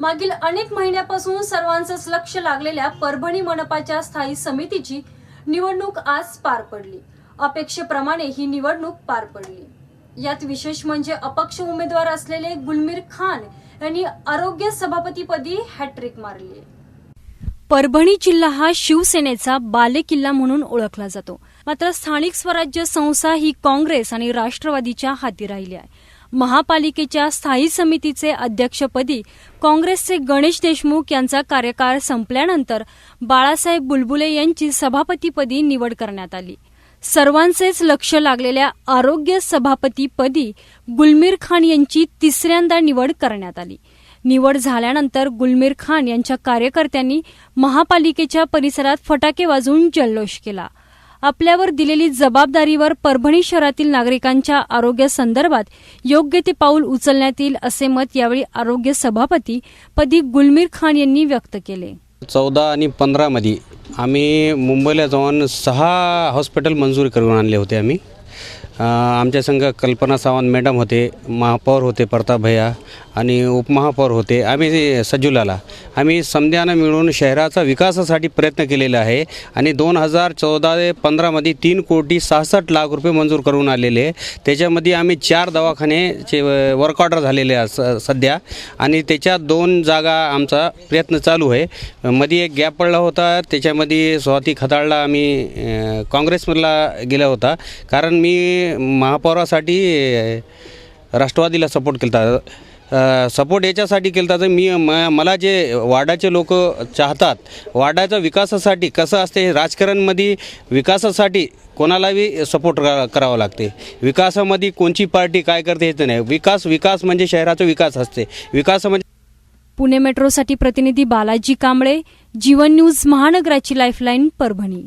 मागील अनेक महिन्यापासून सर्वांचंच लक्ष लागलेल्या परभणी मनपाच्या स्थायी समितीची निवडणूक आज पार पडली. अपेक्षेप्रमाणे ही निवडणूक पार पडली. यात विशेष म्हणजे अपक्ष उमेदवार असलेले गुलमीर खान यांनी आरोग्य सभापतीपदी हॅट्रिक मारली. परभणी जिल्हा हा शिवसेनेचा बालेकिल्ला म्हणून ओळखला जातो. मात्र स्थानिक स्वराज्य संस्था ही काँग्रेस आणि राष्ट्रवादीच्या हाती राहिली आहे. महापालिकेच्या स्थायी समितीचे अध्यक्षपदी काँग्रेसचे गणेश देशमुख यांचा कार्यकाळ संपल्यानंतर बाळासाहेब बुलबुले यांची सभापतीपदी निवड करण्यात आली. सर्वांचेच लक्ष लागलेल्या आरोग्य सभापतीपदी गुलमीर खान यांची तिसऱ्यांदा निवड करण्यात आली. निवड झाल्यानंतर गुलमीर खान यांच्या कार्यकर्त्यांनी महापालिकेच्या परिसरात फटाके वाजवून जल्लोष केला. आपल्यावर दिलेली जबाबदारीवर परभणी शहरातील नागरिकांच्या आरोग्यासंदर्भात योग्य ते पाऊल उचलण्यात येईल असे मत यावेळी आरोग्य सभापती पदी गुलमीर खान यांनी व्यक्त केले. चौदा आणि पंधरामध्ये आम्ही मुंबईला जाऊन सहा हॉस्पिटल मंजूर करून आणले होते आम्ही. आमच्या संघ कल्पना सावंत मॅडम होते महापौर होते प्रताप भैया आणि उपमहापौर होते आम्ही सजुलाला आम्ही समध्यानं मिळून शहराचा विकासासाठी प्रयत्न केलेला आहे. आणि दोन हजार चौदा ते पंधरामध्ये तीन कोटी सहासष्ट लाख रुपये मंजूर करून आलेले त्याच्यामध्ये आम्ही चार दवाखानेचे वर्क ऑर्डर झालेले आहे स सध्या. आणि त्याच्यात दोन जागा आमचा प्रयत्न चालू आहे. मध्ये एक गॅप पडला होता. त्याच्यामध्ये स्वाती खताळला आम्ही काँग्रेसमधला गेला होता. कारण मी महापौरासाठी राष्ट्रवादीला सपोर्ट केला होता सपोर्ट याच्यासाठी केला तर मी म मला जे वार्डाचे लोक चाहतात वार्डाच्या विकासासाठी कसं असते राजकारणमध्ये विकासासाठी कोणालाही सपोर्ट करा करावं लागते. विकासामध्ये कोणची पार्टी काय करते हे तर नाही. विकास विकास म्हणजे शहराचा विकास असते. विकास म्हणजे पुणे मेट्रोसाठी प्रतिनिधी बालाजी कांबळे जीवन न्यूज महानगराची लाईफलाईन परभणी.